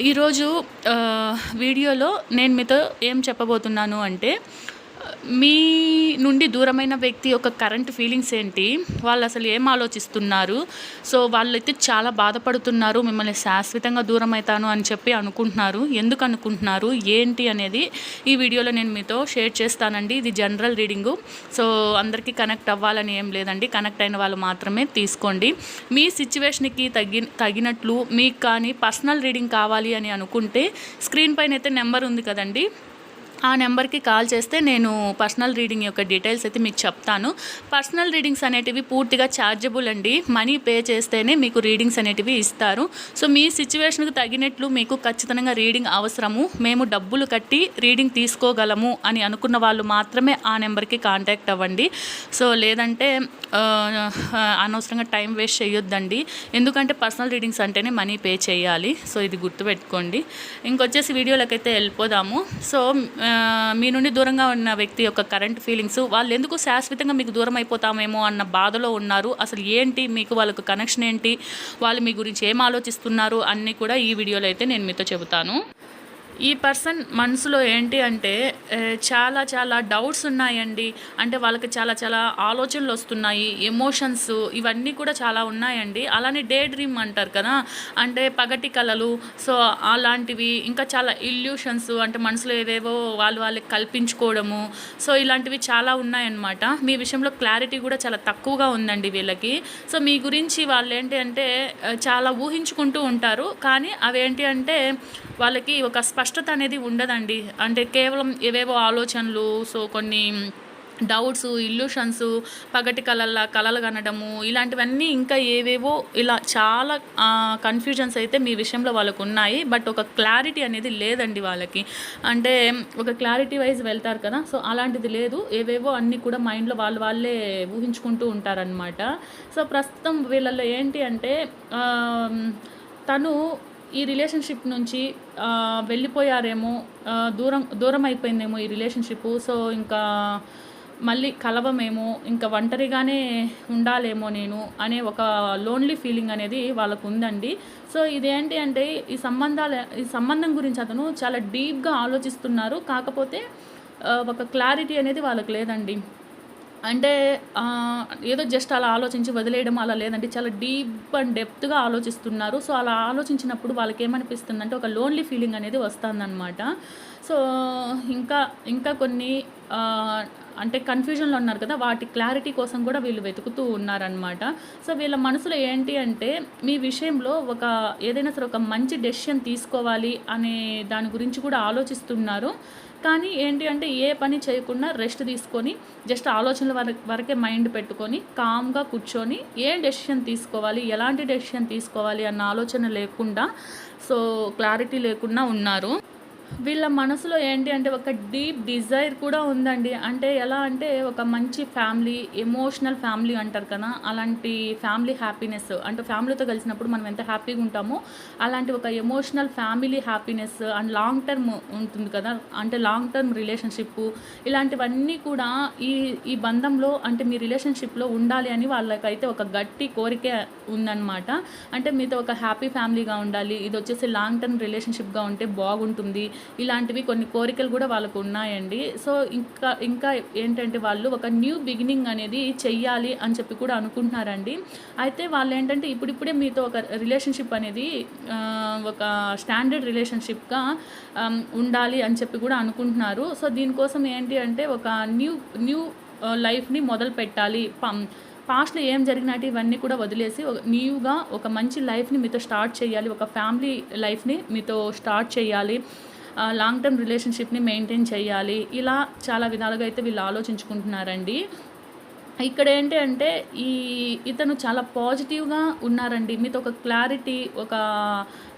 ఈరోజు వీడియోలో నేను మీతో ఏం చెప్పబోతున్నాను అంటే మీ నుండి దూరమైన వ్యక్తి యొక్క కరెంట్ ఫీలింగ్స్ ఏంటి? వాళ్ళు అసలు ఏం ఆలోచిస్తున్నారు? సో వాళ్ళైతే చాలా బాధపడుతున్నారు మిమ్మల్ని శాశ్వతంగా దూరం అవుతాను అని చెప్పి అనుకుంటున్నారు. ఎందుకు అనుకుంటున్నారు? ఏంటి అనేది ఈ వీడియోలో నేను మీతో షేర్ చేస్తానండి. ఇది జనరల్ రీడింగు సో అందరికీ కనెక్ట్ అవ్వాలని ఏం లేదండి. కనెక్ట్ అయిన వాళ్ళు మాత్రమే తీసుకోండి. మీ సిచ్యువేషన్కి తగి తగినట్లు మీకు కానీ పర్సనల్ రీడింగ్ కావాలి అని అనుకుంటే స్క్రీన్ పైన అయితే నెంబర్ ఉంది కదండి. ఆ నెంబర్కి కాల్ చేస్తే నేను పర్సనల్ రీడింగ్ యొక్క డీటెయిల్స్ అయితే మీకు చెప్తాను. పర్సనల్ రీడింగ్స్ అనేటివి పూర్తిగా ఛార్జబుల్ అండి. మనీ పే చేస్తేనే మీకు రీడింగ్స్ అనేటివి ఇస్తారు. సో మీ సిచ్యువేషన్కి తగినట్లు మీకు ఖచ్చితంగా రీడింగ్ అవసరము. మేము డబ్బులు కట్టి రీడింగ్ తీసుకోగలము అని అనుకున్న వాళ్ళు మాత్రమే ఆ నెంబర్కి కాంటాక్ట్ అవ్వండి. సో లేదంటే అనవసరంగా టైం వేస్ట్ చేయొద్దండి. ఎందుకంటే పర్సనల్ రీడింగ్స్ అంటేనే మనీ పే చేయాలి. సో ఇది గుర్తుపెట్టుకోండి. ఇంకొచ్చేసి వీడియోలకైతే వెళ్ళిపోదాము. సో మీ నుండి దూరంగా ఉన్న వ్యక్తి యొక్క కరెంట్ ఫీలింగ్స్ వాళ్ళు ఎందుకు శాశ్వతంగా మీకు దూరం అయిపోతామేమో అన్న బాధలో ఉన్నారు. అసలు ఏంటి? మీకు వాళ్ళకు కనెక్షన్ ఏంటి? వాళ్ళు మీ గురించి ఏం ఆలోచిస్తున్నారు? అన్నీ కూడా ఈ వీడియోలో అయితే నేను మీతో చెబుతాను. ఈ పర్సన్ మనసులో ఏంటి అంటే చాలా చాలా డౌట్స్ ఉన్నాయండి. అంటే వాళ్ళకి చాలా చాలా ఆలోచనలు వస్తున్నాయి ఎమోషన్స్ ఇవన్నీ కూడా చాలా ఉన్నాయండి. అలానే డే డ్రీమ్ అంటారు కదా. అంటే పగటి కళలు సో అలాంటివి ఇంకా చాలా ఇల్యూషన్స్ అంటే మనసులో ఏవేవో వాళ్ళు వాళ్ళకి కల్పించుకోవడము. సో ఇలాంటివి చాలా ఉన్నాయన్నమాట. మీ విషయంలో క్లారిటీ కూడా చాలా తక్కువగా ఉందండి వీళ్ళకి. సో మీ గురించి వాళ్ళు ఏంటి అంటే చాలా ఊహించుకుంటూ ఉంటారు. కానీ అవేంటి అంటే వాళ్ళకి ఒక స్పష్టత అనేది ఉండదండి. అంటే కేవలం ఏవేవో ఆలోచనలు సో కొన్ని డౌట్స్ ఇల్యూషన్స్ పగటి కళల కళలు కనడము ఇలాంటివన్నీ ఇంకా ఏవేవో ఇలా చాలా కన్ఫ్యూజన్స్ అయితే మీ విషయంలో వాళ్ళకు ఉన్నాయి. బట్ ఒక క్లారిటీ అనేది లేదండి వాళ్ళకి. అంటే ఒక క్లారిటీ వైజ్ వెళ్తారు కదా సో అలాంటిది లేదు. ఏవేవో అన్నీ కూడా మైండ్లో వాళ్ళు వాళ్ళే ఊహించుకుంటూ ఉంటారనమాట సో ప్రస్తుతం వీళ్ళల్లో ఏంటి అంటే తను ఈ రిలేషన్షిప్ నుంచి వెళ్ళిపోయారేమో దూరం దూరం అయిపోయిందేమో ఈ రిలేషన్షిప్ సో ఇంకా మళ్ళీ కలవమేమో ఇంకా ఒంటరిగానే ఉండాలేమో నేను అనే ఒక లోన్లీ ఫీలింగ్ అనేది వాళ్ళకు ఉందండి సో ఇదేంటి అంటే ఈ సంబంధాల ఈ సంబంధం గురించి అతను చాలా డీప్గా ఆలోచిస్తున్నారు. కాకపోతే ఒక క్లారిటీ అనేది వాళ్ళకి లేదండి. అంటే ఏదో జస్ట్ అలా ఆలోచించి వదిలేయడం అలా లేదంటే చాలా డీప్ అండ్ డెప్త్గా ఆలోచిస్తున్నారు. సో అలా ఆలోచించినప్పుడు వాళ్ళకి ఏమనిపిస్తుంది అంటే ఒక లోన్లీ ఫీలింగ్ అనేది వస్తుందన్నమాట. సో ఇంకా ఇంకా కొన్ని అంటే కన్ఫ్యూజన్లో ఉన్నారు కదా వాటి క్లారిటీ కోసం కూడా వీళ్ళు వెతుకుతూ ఉన్నారనమాట సో వీళ్ళ మనసులో ఏంటి అంటే మీ విషయంలో ఒక ఏదైనా సరే ఒక మంచి డెసిషన్ తీసుకోవాలి అనే దాని గురించి కూడా ఆలోచిస్తున్నారు. కానీ ఏంటి అంటే ఏ పని చేయకుండా రెస్ట్ తీసుకొని జస్ట్ ఆలోచనల వర వరకే మైండ్ పెట్టుకొని కామ్గా కూర్చొని ఏ డెసిషన్ తీసుకోవాలి ఎలాంటి డెసిషన్ తీసుకోవాలి అన్న ఆలోచన లేకుండా సో క్లారిటీ లేకుండా ఉన్నారు. వీళ్ళ మనసులో ఏంటి అంటే ఒక డీప్ డిజైర్ కూడా ఉందండి. అంటే ఎలా అంటే ఒక మంచి ఫ్యామిలీ ఎమోషనల్ ఫ్యామిలీ అంటారు కదా అలాంటి ఫ్యామిలీ హ్యాపీనెస్ అంటే ఫ్యామిలీతో కలిసినప్పుడు మనం ఎంత హ్యాపీగా ఉంటామో అలాంటి ఒక emotional family happiness and long term ఉంటుంది కదా. అంటే లాంగ్ టర్మ్ రిలేషన్షిప్ ఇలాంటివన్నీ కూడా ఈ ఈ బంధంలో అంటే మీ రిలేషన్షిప్లో ఉండాలి అని వాళ్ళకైతే ఒక గట్టి కోరిక ఉందన్నమాట. అంటే మీతో ఒక హ్యాపీ ఫ్యామిలీగా ఉండాలి. ఇది వచ్చేసి లాంగ్ టర్మ్ రిలేషన్షిప్గా ఉంటే బాగుంటుంది. ఇలాంటివి కొన్ని కోరికలు కూడా వాళ్ళకు ఉన్నాయండి. సో ఇంకా ఇంకా ఏంటంటే వాళ్ళు ఒక న్యూ బిగినింగ్ అనేది చెయ్యాలి అని చెప్పి కూడా అనుకుంటున్నారండి. అయితే వాళ్ళు ఏంటంటే ఇప్పుడిప్పుడే మీతో ఒక రిలేషన్షిప్ అనేది ఒక స్టాండర్డ్ రిలేషన్షిప్గా ఉండాలి అని చెప్పి కూడా అనుకుంటున్నారు. సో దీనికోసం ఏంటి అంటే ఒక న్యూ న్యూ లైఫ్ని మొదలు పెట్టాలి. పం- పాస్ట్లో ఏం జరిగినట్టు ఇవన్నీ కూడా వదిలేసి ఒక న్యూగా ఒక మంచి లైఫ్ని మీతో స్టార్ట్ చేయాలి. ఒక ఫ్యామిలీ లైఫ్ని మీతో స్టార్ట్ చేయాలి. లాంగ్ టర్మ్ రిలేషన్షిప్ని మెయింటైన్ చేయాలి. ఇలా చాలా విధాలుగా అయితే వీళ్ళు ఆలోచించుకుంటున్నారండి. ఇక్కడ ఏంటి అంటే ఈ ఇతను చాలా పాజిటివ్గా ఉన్నారండి. మీతో ఒక క్లారిటీ ఒక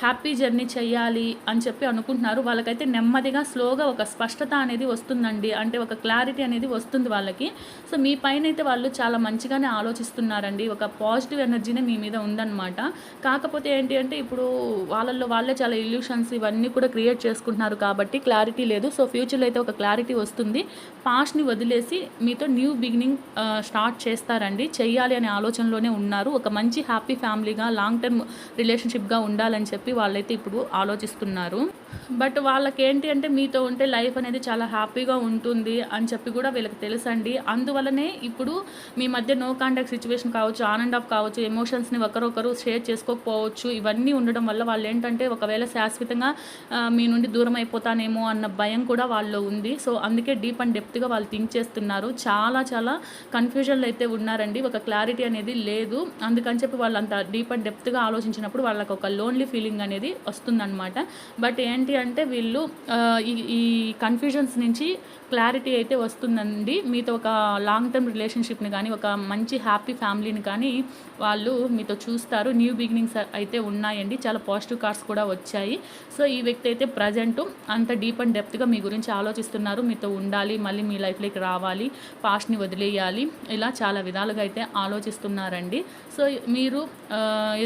హ్యాపీ జర్నీ చేయాలి అని చెప్పి అనుకుంటున్నారు. వాళ్ళకైతే నెమ్మదిగా స్లోగా ఒక స్పష్టత అనేది వస్తుందండి. అంటే ఒక క్లారిటీ అనేది వస్తుంది వాళ్ళకి. సో మీ పైన అయితే వాళ్ళు చాలా మంచిగానే ఆలోచిస్తున్నారండి. ఒక పాజిటివ్ ఎనర్జీనే మీ మీద ఉందన్నమాట. కాకపోతే ఏంటి అంటే ఇప్పుడు వాళ్ళల్లో వాళ్ళే చాలా ఇల్యూషన్స్ ఇవన్నీ కూడా క్రియేట్ చేసుకుంటున్నారు కాబట్టి క్లారిటీ లేదు. సో ఫ్యూచర్లో అయితే ఒక క్లారిటీ వస్తుంది. పాస్ట్ని వదిలేసి మీతో న్యూ బిగినింగ్ స్టార్ట్ చేస్తారండి. చెయ్యాలి అనే ఆలోచనలోనే ఉన్నారు. ఒక మంచి హ్యాపీ ఫ్యామిలీగా లాంగ్ టర్మ్ రిలేషన్షిప్గా ఉండాలని చెప్పి వాళ్ళైతే ఇప్పుడు ఆలోచిస్తున్నారు. బట్ వాళ్ళకి ఏంటి అంటే మీతో ఉంటే లైఫ్ అనేది చాలా హ్యాపీగా ఉంటుంది అని చెప్పి కూడా వీళ్ళకి తెలుసండి. అందువల్లనే ఇప్పుడు మీ మధ్య నో కాంటాక్ట్ సిచ్యువేషన్ కావచ్చు ఆన్ అండ్ ఆఫ్ కావచ్చు ఎమోషన్స్ని ఒకరొకరు షేర్ చేసుకోకపోవచ్చు ఇవన్నీ ఉండడం వల్ల వాళ్ళు ఏంటంటే ఒకవేళ శాశ్వతంగా మీ నుండి దూరం అయిపోతానేమో అన్న భయం కూడా వాళ్ళలో ఉంది. సో అందుకే డీప్ అండ్ డెప్త్గా వాళ్ళు థింక్ చేస్తున్నారు. చాలా చాలా కన్ఫ్యూజన్లో అయితే ఉన్నారండి. ఒక క్లారిటీ అనేది లేదు. అందుకని చెప్పి వాళ్ళు అంత డీప్ అండ్ డెప్త్గా ఆలోచించినప్పుడు వాళ్ళకి ఒక లోన్లీ ఫీలింగ్ అనేది వస్తుందన్నమాట. బట్ ఏంటి అంటే వీళ్ళు ఈ ఈ కన్ఫ్యూజన్స్ నుంచి క్లారిటీ అయితే వస్తుందండి. మీతో ఒక లాంగ్ టర్మ్ రిలేషన్షిప్ని కానీ ఒక మంచి హ్యాపీ ఫ్యామిలీని కానీ వాళ్ళు మీతో చూస్తారు. న్యూ బిగినింగ్స్ అయితే ఉన్నాయండి. చాలా పాజిటివ్ కార్డ్స్ కూడా వచ్చాయి. సో ఈ వ్యక్తి అయితే ప్రజెంట్ అంత డీప్ అండ్ డెప్త్గా మీ గురించి ఆలోచిస్తున్నారు. మీతో ఉండాలి మళ్ళీ మీ లైఫ్లోకి రావాలి పాస్ట్ని వదిలేయాలి ఇలా చాలా విధాలుగా అయితే ఆలోచిస్తున్నారండి. సో మీరు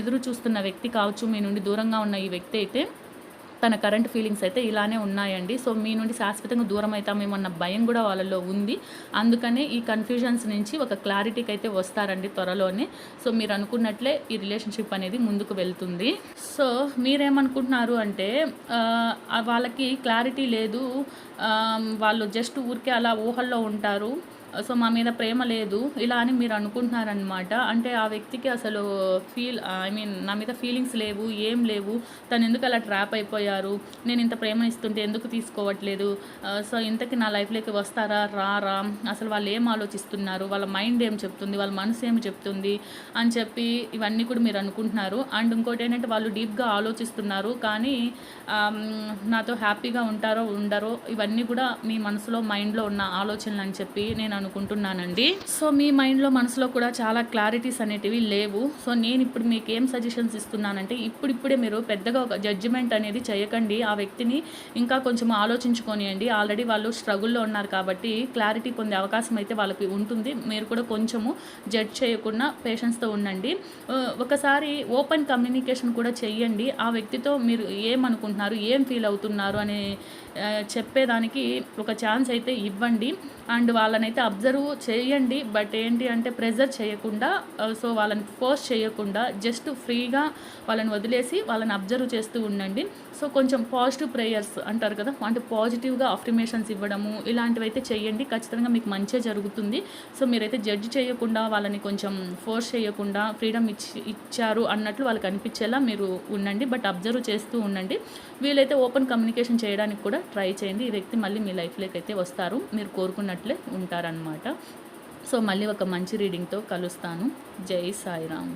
ఎదురు చూస్తున్న వ్యక్తి కావచ్చు మీ నుండి దూరంగా ఉన్న ఈ వ్యక్తి అయితే తన కరెంట్ ఫీలింగ్స్ అయితే ఇలానే ఉన్నాయండి. సో మీ నుండి శాశ్వతంగా దూరం అవుతామేమో అన్న భయం కూడా వాళ్ళలో ఉంది. అందుకనే ఈ కన్ఫ్యూజన్స్ నుంచి ఒక క్లారిటీకి అయితే వస్తారండి త్వరలోనే. సో మీరు అనుకున్నట్లే ఈ రిలేషన్షిప్ అనేది ముందుకు వెళ్తుంది. సో మీరేమనుకుంటున్నారు అంటే వాళ్ళకి క్లారిటీ లేదు. వాళ్ళు జస్ట్ ఊరికే అలా ఊహల్లో ఉంటారు. సో మా మీద ప్రేమ లేదు ఇలా అని మీరు అనుకుంటున్నారనమాట అంటే ఆ వ్యక్తికి అసలు ఫీల్ ఐ మీన్ నా మీద ఫీలింగ్స్ లేవు ఏం లేవు. తను ఎందుకు అలా ట్రాప్ అయిపోయారు? నేను ఇంత ప్రేమ ఇస్తుంటే ఎందుకు తీసుకోవట్లేదు? సో ఇంతకి నా లైఫ్లోకి వస్తారా? రారా? అసలు వాళ్ళు ఏం ఆలోచిస్తున్నారు? వాళ్ళ మైండ్ ఏం చెప్తుంది? వాళ్ళ మనసు ఏం చెప్తుంది? అని చెప్పి ఇవన్నీ కూడా మీరు అనుకుంటున్నారు. అండ్ ఇంకోటి ఏంటంటే వాళ్ళు డీప్గా ఆలోచిస్తున్నారు. కానీ నాతో హ్యాపీగా ఉంటారో ఉండరో ఇవన్నీ కూడా మీ మనసులో మైండ్లో ఉన్న ఆలోచనలు అని చెప్పి నేను అనుకుంటున్నానండి. సో మీ మైండ్లో మనసులో కూడా చాలా క్లారిటీస్ అనేటివి లేవు. సో నేను ఇప్పుడు మీకు ఏం సజెషన్స్ ఇస్తున్నానంటే ఇప్పుడిప్పుడే మీరు పెద్దగా ఒక జడ్జిమెంట్ అనేది చేయకండి. ఆ వ్యక్తిని ఇంకా కొంచెం ఆలోచించుకొనియండి ఆల్రెడీ వాళ్ళు స్ట్రగుల్లో ఉన్నారు కాబట్టి క్లారిటీ పొందే అవకాశం అయితే వాళ్ళకి ఉంటుంది. మీరు కూడా కొంచెము జడ్జ్ చేయకుండా పేషెన్స్తో ఉండండి. ఒకసారి ఓపెన్ కమ్యూనికేషన్ కూడా చెయ్యండి. ఆ వ్యక్తితో మీరు ఏమనుకుంటున్నారు ఏం ఫీల్ అవుతున్నారు అనే చెప్పేదానికి ఒక ఛాన్స్ అయితే ఇవ్వండి. అండ్ వాళ్ళనైతే అబ్జర్వ్ చేయండి. బట్ ఏంటి అంటే ప్రెజర్ చేయకుండా సో వాళ్ళని ఫోర్స్ చేయకుండా జస్ట్ ఫ్రీగా వాళ్ళని వదిలేసి వాళ్ళని అబ్జర్వ్ చేస్తూ ఉండండి. సో కొంచెం పాజిటివ్ ప్రేయర్స్ అంటారు కదా అంటే పాజిటివ్గా అఫ్రిమేషన్స్ ఇవ్వడము ఇలాంటివి అయితే చేయండి. ఖచ్చితంగా మీకు మంచిగా జరుగుతుంది. సో మీరైతే జడ్జ్ చేయకుండా వాళ్ళని కొంచెం ఫోర్స్ చేయకుండా ఫ్రీడమ్ ఇచ్చి ఇచ్చారు అన్నట్లు వాళ్ళకి అనిపించేలా మీరు ఉండండి. బట్ అబ్జర్వ్ చేస్తూ ఉండండి. వీలైతే ఓపెన్ కమ్యూనికేషన్ చేయడానికి కూడా ట్రై చేయండి. ఈ వ్యక్తి మళ్ళీ మీ లైఫ్లోకి అయితే వస్తారు. మీరు కోరుకున్నట్లే ఉంటారనమాట సో మళ్ళీ ఒక మంచి రీడింగ్తో కలుస్తాను. జై సాయిరామ్.